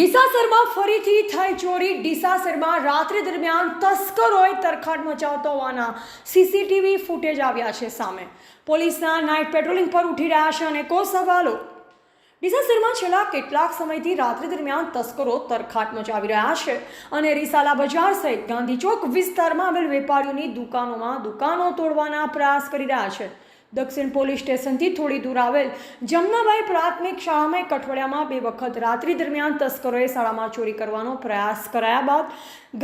ડીસાસરમાં ફરીથી થઈ ચોરી. ડીસાસરમાં રાત્રિ દરમિયાન તસ્કરોએ તરખાટ મચાવતો હોવાના સીસીટીવી ફૂટેજ આવ્યા છે સામે. પોલીસના નાઇટ પેટ્રોલિંગ પર ઉઠી રહ્યા છે અને કો સવાલો? ડીસાસરમાં છેલ્લા કેટલાક સમયથી રાત્રિ દરમિયાન તસ્કરો તરખાટ મચાવી રહ્યા છે અને રિસાલા બજાર સહિત ગાંધી ચોક વિસ્તારમાં આવેલ વેપારીઓની દુકાનોમાં દુકાનો તોડવાના પ્રયાસ કરી રહ્યા છે. દક્ષિણ પોલીસ સ્ટેશનથી થોડી દૂર આવેલ જમનાબાઈ પ્રાથમિક શાળામાં એક અઠવાડિયામાં બે વખત રાત્રિ દરમિયાન તસ્કરોએ શાળામાં ચોરી કરવાનો પ્રયાસ કરાયા બાદ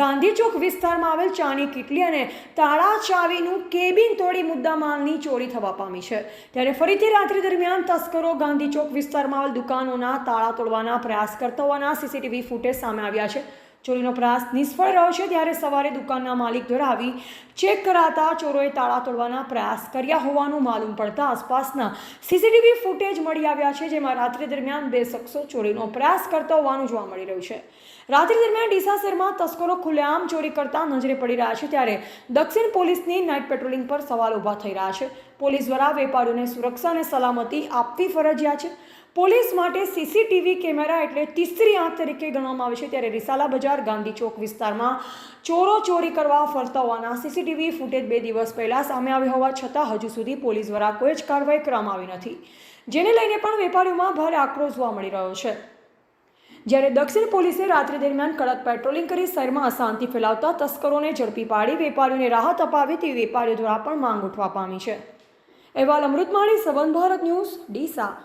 ગાંધી ચોક વિસ્તારમાં આવેલ ચાની કીટલી અને તાળા ચાવીનું કેબિન તોડી મુદ્દામાલની ચોરી થવા પામી છે. ત્યારે ફરીથી રાત્રિ દરમિયાન તસ્કરો ગાંધી ચોક વિસ્તારમાં આવેલ દુકાનોના તાળા તોડવાના પ્રયાસ કરતા હોવાના સીસીટીવી ફૂટેજ સામે આવ્યા છે. ચોરીનો પ્રયાસ નિષ્ફળ રહ્યો છે ત્યારે સવારે દુકાનના માલિક દ્વારા આવી ચેક કરાતા ચોરોએ તાળા તોડવાના પ્રયાસ કર્યા હોવાનું માલુમ પડતા આસપાસના સીસીટીવી ફૂટેજ મળી આવ્યા છે જેમાં રાત્રિ દરમિયાન બે શખ્સો ચોરીનો પ્રયાસ કરતા હોવાનું જોવા મળી રહ્યું છે. રાત્રિ દરમિયાન ડીસા શહેરમાં તસ્કરો ખુલ્લેઆમ ચોરી કરતા નજરે પડી રહ્યા છે ત્યારે દક્ષિણ પોલીસની નાઇટ પેટ્રોલિંગ પર સવાલ ઊભા થઈ રહ્યા છે. પોલીસ દ્વારા વેપારીઓને સુરક્ષા અને સલામતી આપવી ફરજિયાત છે. પોલીસ માટે સીસીટીવી કેમેરા એટલે તીસરી આંખ તરીકે ગણવામાં આવે છે. ત્યારે રિસાલા બજાર, ગાંધી ચોક વિસ્તારમાં ચોરો ચોરી કરવા ફરતા હોવાના સીસીટીવી ફૂટેજ બે દિવસ પહેલાં સામે આવ્યા હોવા છતાં હજુ સુધી પોલીસ દ્વારા કોઈ જ કાર્યવાહી કરવામાં આવી નથી. જેને લઈને પણ વેપારીઓમાં ભારે આક્રોશ જોવા મળી રહ્યો છે. જ્યારે દક્ષિણ પોલીસે રાત્રિ દરમિયાન કડક પેટ્રોલિંગ કરી શહેરમાં અશાંતિ ફેલાવતા તસ્કરોને ઝડપી પાડી વેપારીઓને રાહત અપાવી તેવી વેપારીઓ દ્વારા પણ માંગ ઉઠવા પામી છે. અહેવાલ અમૃતમાણી સંબંધ ભારત ન્યૂઝ ડીસા.